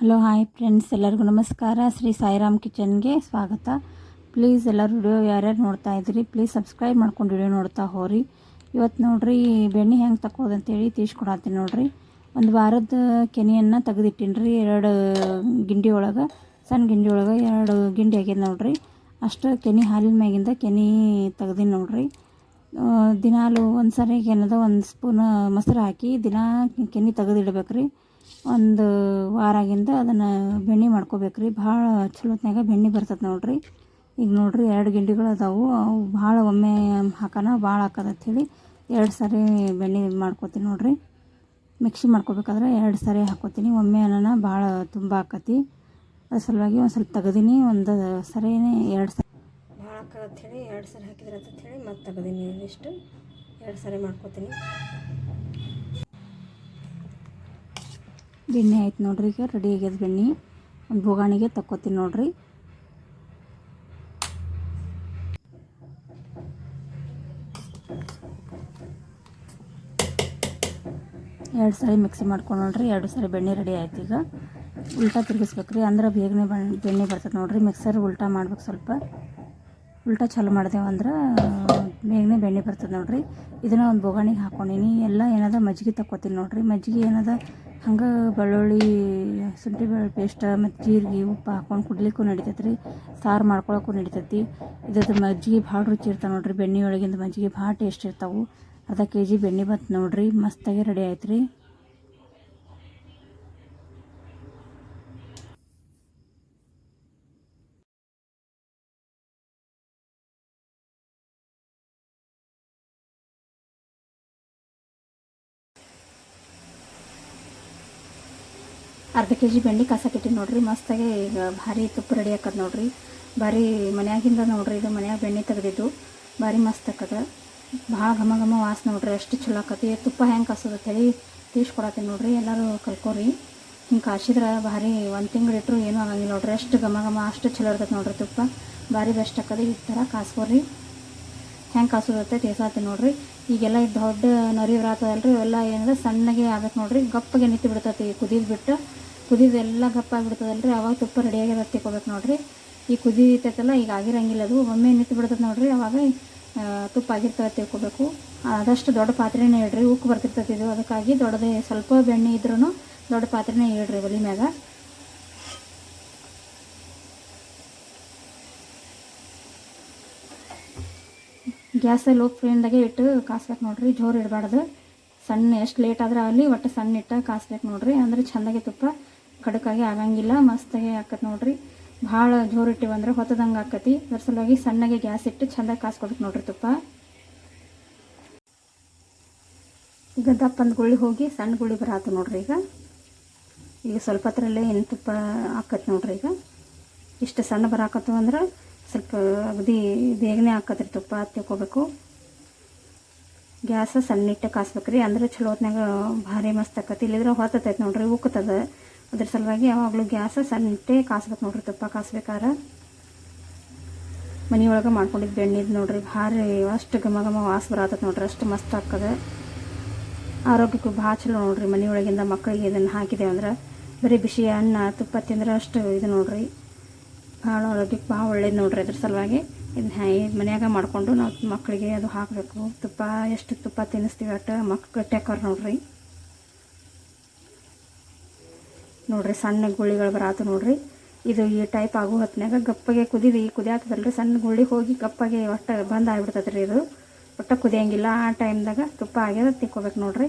Hello, hi friends, ಎಲ್ಲರಿಗೂ ನಮಸ್ಕಾರ. ಶ್ರೀ ಸಾಯಿರಾಮ್ ಕಿಚನ್ಗೆ ಸ್ವಾಗತ. ಪ್ಲೀಸ್ ಎಲ್ಲರೂ ವಿಡಿಯೋ ಯಾರ್ಯಾರು ನೋಡ್ತಾ ಇದ್ದೀರಿ, ಪ್ಲೀಸ್ ಸಬ್ಸ್ಕ್ರೈಬ್ ಮಾಡ್ಕೊಂಡು ವಿಡಿಯೋ ನೋಡ್ತಾ ಹೋರಿ ಇವತ್ತು ನೋಡ್ರಿ, ಬೆಣ್ಣೆ ಹೆಂಗೆ ತಕ್ಕೋದಂತೇಳಿ ತೀಸ್ಕೊಡತ್ತೀನಿ ನೋಡ್ರಿ. ಒಂದು ವಾರದ ಕೆನೆಯನ್ನು ತೆಗೆದಿಟ್ಟಿನಿ ರೀ ಎರಡು ಗಿಂಡಿ ಒಳಗೆ ಸಣ್ಣ ಗಿಂಡಿ ಒಳಗೆ ಎರಡು ಗಿಂಡಿ ಆಗ್ಯದ ನೋಡ್ರಿ. ಅಷ್ಟು ಕೆನೆ ಹಾಲಿನ ಮ್ಯಾಗಿಂದ ಕೆನೆ ತೆಗ್ದೀನಿ ನೋಡ್ರಿ. ದಿನಾಲು ಒಂದು ಸರಿಗೆ ಏನದ ಒಂದು ಸ್ಪೂನ್ ಮೊಸರು ಹಾಕಿ ದಿನ ಕೆನೆ ತೆಗೆದಿಡ್ಬೇಕು ರೀ ಒಂದು ವಾರಾಗಿಂದ ಅದನ್ನು ಬೆಣ್ಣೆ ಮಾಡ್ಕೋಬೇಕು ರೀ ಭಾಳ ಚಲೋತ್ನಾಗ ಬೆಣ್ಣೆ ಬರ್ತದೆ ನೋಡಿರಿ. ಈಗ ನೋಡಿರಿ ಎರಡು ಗಿಂಡಿಗಳು ಅದಾವು. ಅವು ಭಾಳ ಒಮ್ಮೆ ಹಾಕೋಣ ಭಾಳ ಹಾಕೋದಂಥೇಳಿ ಎರಡು ಸಾರಿ ಬೆಣ್ಣೆ ಮಾಡ್ಕೋತೀನಿ ನೋಡಿರಿ. ಮಿಕ್ಸಿ ಮಾಡ್ಕೋಬೇಕಾದ್ರೆ ಎರಡು ಸಾರಿ ಹಾಕೋತೀನಿ. ಒಮ್ಮೆ ಅನ್ನ ಭಾಳ ತುಂಬ ಹಾಕತಿ ಅದ್ರ ಸಲುವಾಗಿ ಒಂದು ಸ್ವಲ್ಪ ತೆಗ್ದೀನಿ. ಒಂದು ಸರಿನೇ ಎರಡು ಸಾರಿ. ಭಾಳ ಹೇಳಿ ಎರಡು ಸಾರಿ ಹಾಕಿದ್ರೆ ಅಂತ ಹೇಳಿ ಮತ್ತೆ ತೆಗ್ದೀನಿ ಇಷ್ಟು ಎರಡು ಸಾರಿ ಮಾಡ್ಕೋತೀನಿ. ಬೆಣ್ಣೆ ಆಯ್ತು ನೋಡ್ರಿ ಈಗ ರೆಡಿ ಆಗ್ಯದ ಬೆಣ್ಣೆ. ಒಂದು ಬೋಗಾಣಿಗೆ ತಕ್ಕೋತೀನಿ ನೋಡ್ರಿ. ಎರಡು ಸಾರಿ ಮಿಕ್ಸಿ ಮಾಡ್ಕೊಂಡು ನೋಡ್ರಿ, ಎರಡು ಸಾರಿ ಬೆಣ್ಣೆ ರೆಡಿ ಆಯ್ತು ಈಗ. ಉಲ್ಟಾ ತಿರುಗಿಸ್ಬೇಕು ರೀ ಅಂದ್ರೆ ಬೇಗನೆ ಬಣ್ ಬೆಣ್ಣೆ ಬರ್ತದೆ ನೋಡ್ರಿ. ಮಿಕ್ಸರ್ ಉಲ್ಟಾ ಮಾಡ್ಬೇಕು ಸ್ವಲ್ಪ. ಉಲ್ಟಾ ಚಾಲು ಮಾಡಿದೆವು ಅಂದ್ರೆ ಬೇಗನೆ ಬೆಣ್ಣೆ ಬರ್ತದೆ ನೋಡ್ರಿ. ಇದನ್ನ ಒಂದು ಬೋಗಾಣಿಗೆ ಹಾಕ್ಕೊಂಡಿನಿ ಎಲ್ಲ ಏನದ ಮಜ್ಜಿಗೆ ತಕ್ಕೋತೀನಿ ನೋಡ್ರಿ. ಮಜ್ಜಿಗೆ ಏನದ ಹಂಗೆ ಬೆಳ್ಳುಳ್ಳಿ ಶುಂಠಿ ಬೆಳ್ಳುಳ್ಳಿ ಪೇಸ್ಟ್ ಮತ್ತು ಜೀರಿಗೆ ಉಪ್ಪು ಹಾಕ್ಕೊಂಡು ಕುಡ್ಲಿಕ್ಕೂ ನಡಿತೈತೆ ರೀ ಸಾರು ಮಾಡ್ಕೊಳಕ್ಕೂ ನಡಿತೈತಿ. ಇದ್ರದ್ದು ಮಜ್ಜಿಗೆ ಭಾಳ ರುಚಿ ಇರ್ತಾವೆ ನೋಡ್ರಿ. ಬೆಣ್ಣೆ ಒಳಗಿಂದ ಮಜ್ಜಿಗೆ ಭಾಳ ಟೇಸ್ಟ್ ಇರ್ತಾವೆ. ಅರ್ಧ ಕೆ ಜಿ ಬೆಣ್ಣೆ ಬಂತು ನೋಡ್ರಿ. ಮಸ್ತಾಗಿ ರೆಡಿ ಆಯ್ತು ರೀ ಅರ್ಧ ಕೆ ಜಿ ಬೆಣ್ಣೆ ಕಾಸಕ್ಕಿಟ್ಟಿನಿ ನೋಡ್ರಿ, ಮಸ್ತಾಗಿ ಈಗ ಭಾರಿ ತುಪ್ಪ ರೆಡಿ ಹಾಕದ್ ನೋಡ್ರಿ. ಭಾರಿ ಮನ್ಯಾಗಿಂದ ನೋಡ್ರಿ, ಇದು ಮನ್ಯಾಗ ಬೆಣ್ಣೆ ತೆಗೆದಿದ್ದು. ಭಾರಿ ಮಸ್ತ್ ಆಕದ. ಭಾಳ ಘಮ ಘಮ ವಾಸ ನೋಡ್ರಿ, ಅಷ್ಟು ಚಲೋ ಆಕತಿ. ತುಪ್ಪ ಹೆಂಗೆ ಕಾಸೋದು ಹೇಳಿ ತೀಸ್ಕೊಡತ್ತೀನಿ ನೋಡ್ರಿ, ಎಲ್ಲರೂ ಕಲ್ಕೋರಿ. ಹಿಂಗೆ ಕಾಸಿದ್ರೆ ಭಾರಿ ಒಂದು ತಿಂಗಳು ಇಟ್ಟರು ಏನೂ ಆಗಂಗಿಲ್ಲ ನೋಡ್ರಿ. ಅಷ್ಟು ಘಮ ಘಮ, ಅಷ್ಟು ಚಲೋ ಇರ್ತೈತೆ ನೋಡ್ರಿ ತುಪ್ಪ. ಭಾರಿ ಬೆಸ್ಟ್ ಆಕದ. ಈ ಥರ ಕಾಸ್ಕೋರಿ. ಹೆಂಗೆ ಕಾಸೋದತ್ತೆ ತೇಸಾತಿ ನೋಡ್ರಿ. ಈಗೆಲ್ಲ ಇದು ದೊಡ್ಡ ನರಿ ಬರತ್ತದಲ್ರಿ ಇವೆಲ್ಲ ಏನಂದ್ರೆ ಸಣ್ಣಗೆ ಆಗತ್ತೆ ನೋಡ್ರಿ. ಗಪ್ಪಗೆ ನಿಂತು ಬಿಡ್ತೈತಿ ಕುದಿದ್ ಬಿಟ್ಟು ಕುದಿದು ಎಲ್ಲ ಗಪ್ಪ ಆಗಿಬಿಡ್ತದಲ್ರಿ, ಅವಾಗ ತುಪ್ಪ ರೆಡಿಯಾಗಿ ತಿಕ್ಕೋಬೇಕು ನೋಡಿರಿ. ಈ ಕುದಿತೈತಲ್ಲ ಈಗ ಆಗಿರಂಗಿಲ್ಲ ಅದು, ಒಮ್ಮೆ ನಿಂತು ಬಿಡ್ತದೆ ನೋಡಿರಿ, ಅವಾಗ ತುಪ್ಪ ಆಗಿರ್ತವೆ ತಿಕ್ಕೋಬೇಕು ಆದಷ್ಟು ದೊಡ್ಡ ಪಾತ್ರೆನೇ ಇಡ್ರಿ ಉಕ್ಕು ಬರ್ತಿರ್ತೈತಿ ಇದು, ಅದಕ್ಕಾಗಿ ದೊಡ್ಡದೇ, ಸ್ವಲ್ಪ ಬೆಣ್ಣೆ ಇದ್ರೂ ದೊಡ್ಡ ಪಾತ್ರೆನೇ ಇಡ್ರಿ ಒಲಿ ಮ್ಯಾಗ. ಗ್ಯಾಸಲ್ಲಿ ಲೋ ಫ್ಲೇಮ್ದಾಗೆ ಇಟ್ಟು ಕಾಸ್ಬೇಕು ನೋಡಿರಿ, ಜೋರು ಇಡಬಾರ್ದು. ಸಣ್ಣ, ಎಷ್ಟು ಲೇಟ್ ಆದ್ರೆ ಅಲ್ಲಿ ಒಟ್ಟು ಸಣ್ಣ ಇಟ್ಟು ಕಾಸ್ಬೇಕು ನೋಡಿರಿ, ಅಂದ್ರೆ ಚೆಂದಾಗಿ ತುಪ್ಪ ಕಡಕಾಗಿ ಆಗಂಗಿಲ್ಲ ಮಸ್ತಾಗಿ ಆಕತ್ ನೋಡ್ರಿ. ಭಾಳ ಜೋರು ಇಟ್ಟಿವಂದ್ರೆ ಹೊತ್ತದಂಗೆ ಆಕತಿ. ಅದ್ರ ಸಲುವಾಗಿ ಸಣ್ಣಗೆ ಗ್ಯಾಸ್ ಇಟ್ಟು ಚೆಂದಾಗಿ ಕಾಸ್ಕೊಬೇಕು ನೋಡ್ರಿ ತುಪ್ಪ. ಈಗ ದಪ್ಪಂದು ಗುಳ್ಳಿ ಹೋಗಿ ಸಣ್ಣ ಗುಳ್ಳಿ ಬರಾತು ನೋಡ್ರಿ ಈಗ. ಈಗ ಸ್ವಲ್ಪ ಹತ್ರಲ್ಲೇ ಏನು ತುಪ್ಪ ಆಕತ್ ನೋಡ್ರಿ ಈಗ. ಇಷ್ಟು ಸಣ್ಣ ಬರಾಕತ್ತು ಅಂದ್ರೆ ಸ್ವಲ್ಪ ಅಗದಿ ಬೇಗನೆ ಹಾಕತ್ರಿ ತುಪ್ಪ ತಿಳ್ಕೊಬೇಕು ಗ್ಯಾಸ ಸಣ್ಣ ಇಟ್ಟು ಕಾಸ್ಬೇಕ್ರಿ. ಅಂದ್ರೆ ಚಲೋ ಹೊತ್ನಾಗ ಭಾರಿ ಮಸ್ತ್ ಆಕತಿ. ಇಲ್ಲಿದ್ರೆ ಹೊತ್ತೈತೆ ನೋಡ್ರಿ, ಉಕ್ಕತದ. ಅದ್ರ ಸಲುವಾಗಿ ಯಾವಾಗಲೂ ಗ್ಯಾಸ ಸಣ್ಣ ಇಟ್ಟೆ ಕಾಸ್ಬೇಕು ನೋಡ್ರಿ, ತುಪ್ಪ ಕಾಸ್ಬೇಕಾದ್ರೆ ಮನೆಯೊಳಗೆ ಮಾಡ್ಕೊಂಡಿದ್ದು ಬೆಣ್ಣೆದು ನೋಡ್ರಿ, ಭಾರಿ ಅಷ್ಟು ಘಮ ಘಮ ವಾಸ ಬರತ್ತದ ನೋಡ್ರಿ, ಅಷ್ಟು ಮಸ್ತ್ ಆಗ್ತದೆ. ಆರೋಗ್ಯಕ್ಕೂ ಭಾಳ ಚಲೋ ನೋಡ್ರಿ, ಮನೆಯೊಳಗಿಂದ ಮಕ್ಕಳಿಗೆ ಇದನ್ನು ಹಾಕಿದೆ ಅಂದ್ರೆ. ಬರೀ ಬಿಸಿ ಅನ್ನ, ತುಪ್ಪ ತಿಂದ್ರೆ ಅಷ್ಟು ಇದು ನೋಡ್ರಿ, ಭಾಳ ಆರೋಗ್ಯಕ್ಕೆ ಭಾಳ ಒಳ್ಳೇದು ನೋಡ್ರಿ ಅದ್ರ ಸಲುವಾಗಿ. ಇದನ್ನ ಮನ್ಯಾಗ ಮಾಡಿಕೊಂಡು ನಾವು ಮಕ್ಕಳಿಗೆ ಅದು ಹಾಕಬೇಕು. ತುಪ್ಪ, ಎಷ್ಟು ತುಪ್ಪ ತಿನ್ನಿಸ್ತೀವಿ ಅಷ್ಟು ಗಟ್ಟಿ ಹಾಕೋರು ನೋಡ್ರಿ. ನೋಡ್ರಿ ಸಣ್ಣ ಗುಳಿಗಳು ಬರಾತು ನೋಡ್ರಿ. ಇದು ಈ ಟೈಪ್ ಆಗೋ ಹೊತ್ತಿನಾಗ ಗಪ್ಪಗೆ ಕುದಿದು ಈ ಕುದಿಯಾತದಲ್ರಿ ಸಣ್ಣ ಗುಳ್ಳಿ ಹೋಗಿ ಗಪ್ಪಗೆ ಒಟ್ಟು ಬಂದ್ ಆಗ್ಬಿಡ್ತೈತೆ ರೀ ಇದು. ಒಟ್ಟು ಕುದಿಯಂಗಿಲ್ಲ, ಆ ಟೈಮ್ದಾಗ ತುಪ್ಪ ಆಗ್ಯದ ತಿಕ್ಕೋಬೇಕು ನೋಡ್ರಿ.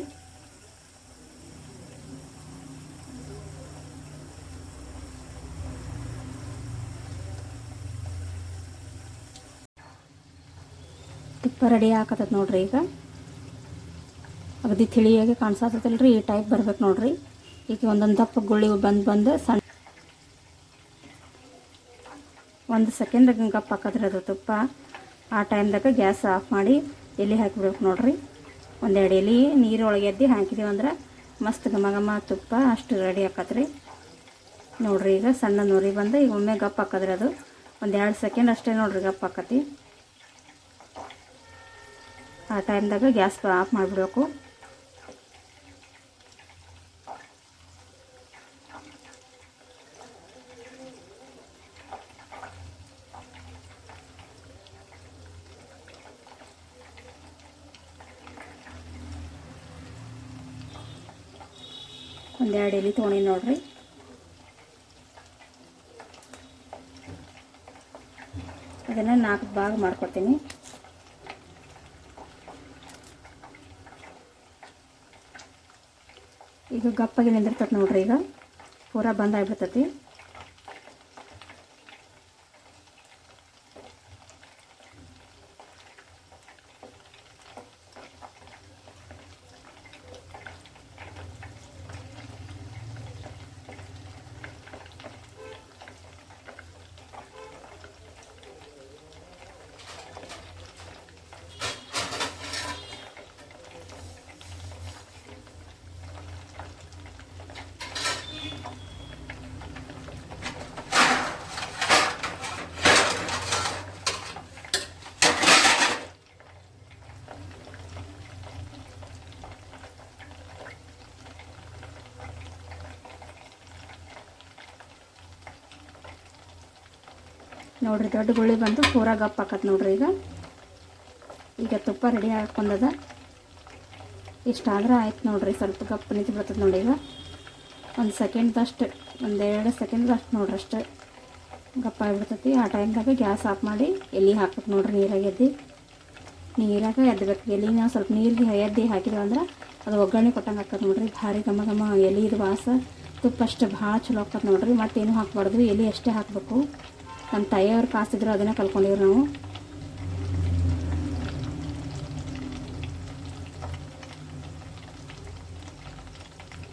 ತುಪ್ಪ ರೆಡಿ ಹಾಕತ್ತದ ನೋಡ್ರಿ ಈಗ. ಅಗದಿ ತಿಳಿಯಾಗಿ ಕಾಣಿಸತ್ತಲ್ರಿ ಈ ಟೈಪ್ ಬರ್ಬೇಕು ನೋಡ್ರಿ. ಈಗ ಒಂದೊಂದು ದಪ್ಪ ಗುಳ್ಳಿ ಬಂದು ಬಂದು ಸಣ್ಣ ಒಂದು ಸೆಕೆಂಡ್ ಗಪ್ಪ ಹಾಕಿದ್ರೆ ಅದು ತುಪ್ಪ. ಆ ಟೈಮ್ದಾಗ ಗ್ಯಾಸ್ ಆಫ್ ಮಾಡಿ ಎಲೆ ಹಾಕಿಬಿಡ್ಬೇಕು ನೋಡ್ರಿ. ಒಂದೆರಡು ಎಲೆ ನೀರೊಳಗೆ ಎದ್ದು ಹಾಕಿದೀವಿ ಅಂದ್ರೆ ಮಸ್ತ್ ಘಮ ತುಪ್ಪ ಅಷ್ಟು ರೆಡಿ ಹಾಕತ್ರಿ ನೋಡ್ರಿ ಈಗ ಸಣ್ಣ ನೂರಿ ಬಂದು ಈಗ ಒಮ್ಮೆ ಗಪ್ಪ ಹಾಕಿದ್ರೆ ಅದು ಒಂದೆರಡು ಸೆಕೆಂಡ್ ಅಷ್ಟೇ ನೋಡ್ರಿ ಗಪ್ಪ ಹಾಕತಿ. ಆ ಟೈಮ್ದಾಗ ಗ್ಯಾಸ್ ಆಫ್ ಮಾಡಿಬಿಡ್ಬೇಕು. ಒಂದೆರಡು ಎಲೆ ತೊಗೊಂಡಿ ನೋಡ್ರಿ. ಅದನ್ನು ನಾಲ್ಕು ಭಾಗ ಮಾಡ್ಕೊಡ್ತೀನಿ. ಈಗ ಗಪ್ಪಾಗಿ ನಿಂದಿರ್ತೈತೆ ನೋಡ್ರಿ ಈಗ. ಪೂರ ಬಂದ್ ನೋಡ್ರಿ, ದೊಡ್ಡ ಗುಳಿ ಬಂದು ಪೂರ ಗಪ್ಪ ಹಾಕತ್ ನೋಡ್ರಿ ಈಗ. ಈಗ ತುಪ್ಪ ರೆಡಿ ಹಾಕೊಂಡದ ಇಷ್ಟಾದ್ರೆ ಆಯ್ತು ನೋಡ್ರಿ, ಸ್ವಲ್ಪ ಗಪ್ಪ ನಿಂತು ಬರ್ತದೆ ನೋಡಿ ಈಗ. ಒಂದು ಸೆಕೆಂಡ್ದಷ್ಟು ಒಂದೆರಡು ಸೆಕೆಂಡ್ದಷ್ಟು ನೋಡ್ರಿ ಅಷ್ಟೇ ಗಪ್ಪ ಆಗಿಬಿಡ್ತೈತಿ. ಆ ಟೈಮ್ದಾಗ ಗ್ಯಾಸ್ ಆಫ್ ಮಾಡಿ ಎಲೆ ಹಾಕ್ಬೇಕು ನೋಡ್ರಿ ನೀರಾಗ ಎದ್ದು. ನೀರಾಗ ಎದ್ದಬೇಕು ನಾವು ಸ್ವಲ್ಪ ನೀರಿಗೆ ಎದ್ದು ಹಾಕಿದ್ವಿ ಅಂದ್ರೆ ಅದು ಒಗ್ಗರಣೆ ಕೊಟ್ಟಂಗೆ ಹಾಕತ್ ನೋಡ್ರಿ. ಭಾರಿ ಘಮ ಘಮ ಇದು ವಾಸ. ತುಪ್ಪ ಅಷ್ಟು ಭಾಳ ಚಲೋ ಆಗ್ತದೆ ನೋಡ್ರಿ. ಮತ್ತೇನು ಹಾಕ್ಬಾರ್ದು? ಎಲೆ ಅಷ್ಟೇ ಹಾಕಬೇಕು. ನಮ್ಮ ತಾಯಿಯವ್ರು ಕಾಸಿದ್ರು ಅದನ್ನ ಕಲ್ಕೊಂಡಿವ್ರು ನಾವು.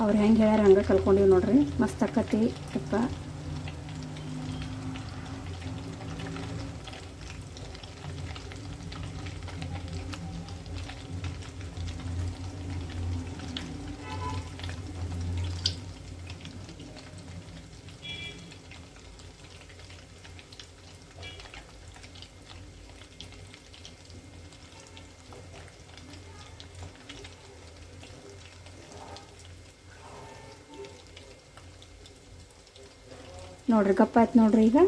ಅವ್ರು ಹೆಂಗೆ ಹೇಳ್ಯಾರ ಹಂಗೆ ಕಲ್ಕೊಂಡಿವಿ ನೋಡ್ರಿ. ಮಸ್ತ್ ಅಕ್ಕತಿ ತುಪ್ಪ ನೋಡ್ರಿ, ಗಪ್ಪ ಆಯ್ತು ನೋಡ್ರಿ ಈಗ.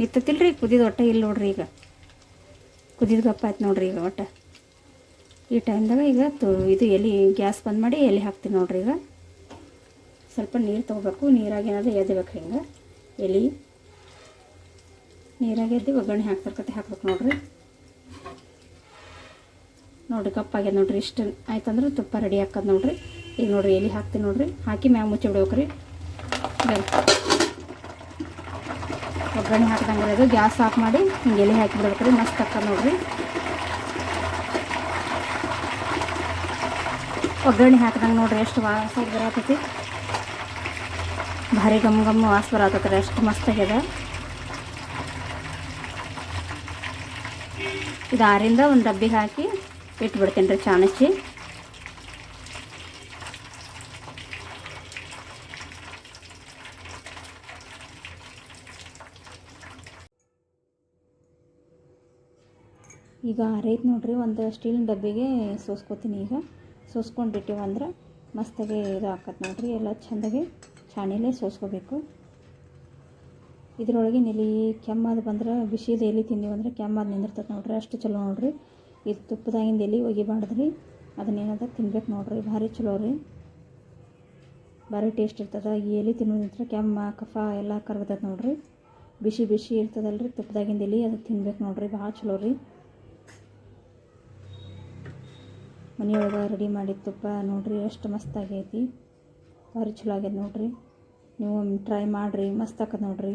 ನಿತ್ತತಿಲ್ರಿ ಕುದಿದ ಒಟ್ಟ ಇಲ್ಲಿ ನೋಡ್ರಿ ಈಗ. ಕುದಿದ ಗಪ್ಪ ಆಯ್ತು ನೋಡ್ರಿ ಈಗ ಒಟ್ಟ. ಈ ಟೈಮ್ದಾಗ ಈಗ ಇದು ಎಲೆ ಗ್ಯಾಸ್ ಬಂದ್ ಮಾಡಿ ಎಲೆ ಹಾಕ್ತೀನಿ ನೋಡ್ರಿ ಈಗ. ಸ್ವಲ್ಪ ನೀರು ತೊಗೋಬೇಕು, ನೀರಾಗಿ ಏನಾದರೂ ಎದ್ದಬೇಕು ಹಿಂಗೆ. ಎಲೆ. ನೀರಾಗಿ ಎದ್ದು ಒಗ್ಗರಣೆ ಹಾಕ್ತಿರ್ಕತೆ ಹಾಕ್ಬೇಕು ನೋಡ್ರಿ. ನೋಡ್ರಿ ಕಪ್ಪಾಗ್ಯದ ನೋಡ್ರಿ ಇಷ್ಟು. ಆಯ್ತಂದ್ರೆ ತುಪ್ಪ ರೆಡಿ ಹಾಕೋದು ನೋಡ್ರಿ. ಈಗ ನೋಡ್ರಿ, ಎಲೆ ಹಾಕ್ತೀನಿ ನೋಡ್ರಿ. ಹಾಕಿ ಮ್ಯಾಗ ಮುಚ್ಚಿ ಬಿಡ್ಬೇಕ್ರಿ. ಬನ್ನಿ ಒಗ್ಗರಣೆ ಹಾಕಿದಂಗೆ ಅದು ಗ್ಯಾಸ್ ಆಫ್ ಮಾಡಿ ಹಿಂಗೆ ಎಲೆ ಹಾಕಿ ಬಿಡ್ಬೇಕ್ರಿ ಮಸ್ತ್ ಅಕ್ಕ ನೋಡ್ರಿ. ಒಗ್ಗರಣೆ ಹಾಕಿದಂಗೆ ನೋಡ್ರಿ ಎಷ್ಟು ವಾಸ ಬರತೈತಿ. ಭಾರಿ ಗಮ್ ಗಮ್ ವಾಸ ಬರತೈತ್ರಿ ಎಷ್ಟು ಮಸ್ತ್ ಆಗ್ಯದ. ಇದು ಆರಿಂದ ಒಂದು ಡಬ್ಬಿಗೆ ಹಾಕಿ ಇಟ್ಬಿಡ್ತೀನಿ ರೀ ಚಾಣಚ್ಚಿ ಈಗ ಆರೈತೆ ನೋಡ್ರಿ, ಒಂದು ಸ್ಟೀಲಿನ ಡಬ್ಬಿಗೆ ಸೋಸ್ಕೊತೀನಿ ಈಗ. ಸೋಸ್ಕೊಂಡು ಅಂದ್ರೆ ಮಸ್ತಾಗಿ ಇದು ಹಾಕತ್ ನೋಡ್ರಿ, ಎಲ್ಲ ಚೆಂದಾಗಿ ಚಾಣಿಲೆ ಸೋಸ್ಕೋಬೇಕು. ಇದರೊಳಗೆ ನೆಲಿ ಕೆಮ್ಮದು ಬಂದ್ರೆ ಬಿಸಿದು ಎಲೆ ತಿಂದೀವಿ ಅಂದ್ರೆ ಕೆಮ್ಮದು ನಿಂದಿರ್ತದೆ ನೋಡ್ರಿ, ಅಷ್ಟು ಚಲೋ ನೋಡ್ರಿ. ಇದು ತುಪ್ಪದಾಗಿಂದ ಎಲೆ ಒಗಿಬಾರ್ದ್ರಿ ಅದನ್ನೇನದ ತಿನ್ಬೇಕು ನೋಡ್ರಿ, ಭಾರಿ ಚಲೋ ರೀ. ಭಾರಿ ಟೇಸ್ಟ್ ಇರ್ತದೆ, ಈ ಎಲೆ ತಿನ್ನೋದ್ರಿಂದ ಕೆಮ್ಮ, ಕಫ ಎಲ್ಲ ಕರಗ್ತದೆ ನೋಡ್ರಿ. ಬಿಸಿ ಬಿಸಿ ಇರ್ತದಲ್ರಿ, ತುಪ್ಪದಾಗಿಂದ ಎಲೆ ಅದು ತಿನ್ಬೇಕು ನೋಡ್ರಿ, ಭಾಳ ಚಲೋ ರೀ. ಮನೆಯೊಳಗೆ ರೆಡಿ ಮಾಡಿದ ತುಪ್ಪ ನೋಡ್ರಿ ಎಷ್ಟು ಮಸ್ತ್ ಆಗೈತಿ. ಭಾರಿ ಚಲೋ ಆಗ್ಯದ ನೋಡ್ರಿ. ನೀವು ಟ್ರೈ ಮಾಡಿರಿ. ಮಸ್ತ್ ಆಕತ್ ನೋಡ್ರಿ.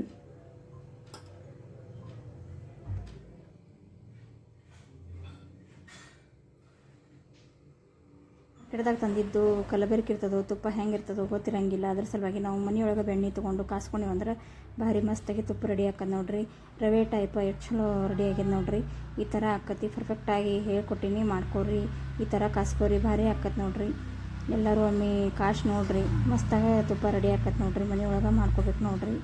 ತಂದಿದ್ದು ಕಲಬೆರಕೆ ಇರ್ತದೋ, ತುಪ್ಪ ಹೆಂಗೆ ಇರ್ತದೋ ಗೊತ್ತಿರಂಗಿಲ್ಲ. ಅದ್ರ ಸಲುವಾಗಿ ನಾವು ಮನೆಯೊಳಗೆ ಬೆಣ್ಣೆ ತೊಗೊಂಡು ಕಾಸ್ಕೊಂಡಿವಿ ಅಂದ್ರೆ ಭಾರಿ ಮಸ್ತಾಗಿ ತುಪ್ಪ ರೆಡಿ ಆಕದ್ ನೋಡ್ರಿ. ರವೆ ಟೈಪ್ ಎಷ್ಟು ಚಲೋ ರೆಡಿ ಆಗ್ಯದ ನೋಡ್ರಿ. ಈ ಥರ ಆಕತಿ ಪರ್ಫೆಕ್ಟಾಗಿ ಹೇಳ್ಕೊಟ್ಟಿನಿ ಮಾಡ್ಕೊರಿ ಈ ಥರ ಕಾಸ್ಕೋರಿ, ಭಾರಿ ಆಕತ್ ನೋಡ್ರಿ. ಎಲ್ಲರೂ ಒಮ್ಮೆ ಕಾಶ್ ನೋಡ್ರಿ. ಮಸ್ತಾಗ ತುಪ್ಪ ರೆಡಿ ಆಕತ್ ನೋಡ್ರಿ. ಮನೆಯೊಳಗೆ ಮಾಡ್ಕೋಬೇಕು ನೋಡ್ರಿ.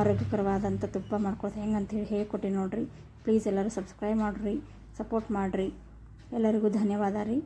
ಆರೋಗ್ಯಕರವಾದಂಥ ತುಪ್ಪ ಮಾಡ್ಕೊಳ್ತಾ ಹೆಂಗೆ ಅಂತೇಳಿ ಹೇಳ್ಕೊಟ್ಟಿನಿ ನೋಡ್ರಿ. ಪ್ಲೀಸ್ ಎಲ್ಲರೂ ಸಬ್ಸ್ಕ್ರೈಬ್ ಮಾಡಿರಿ ಸಪೋರ್ಟ್ ಮಾಡಿರಿ. ಎಲ್ಲರಿಗೂ ಧನ್ಯವಾದ ರೀ.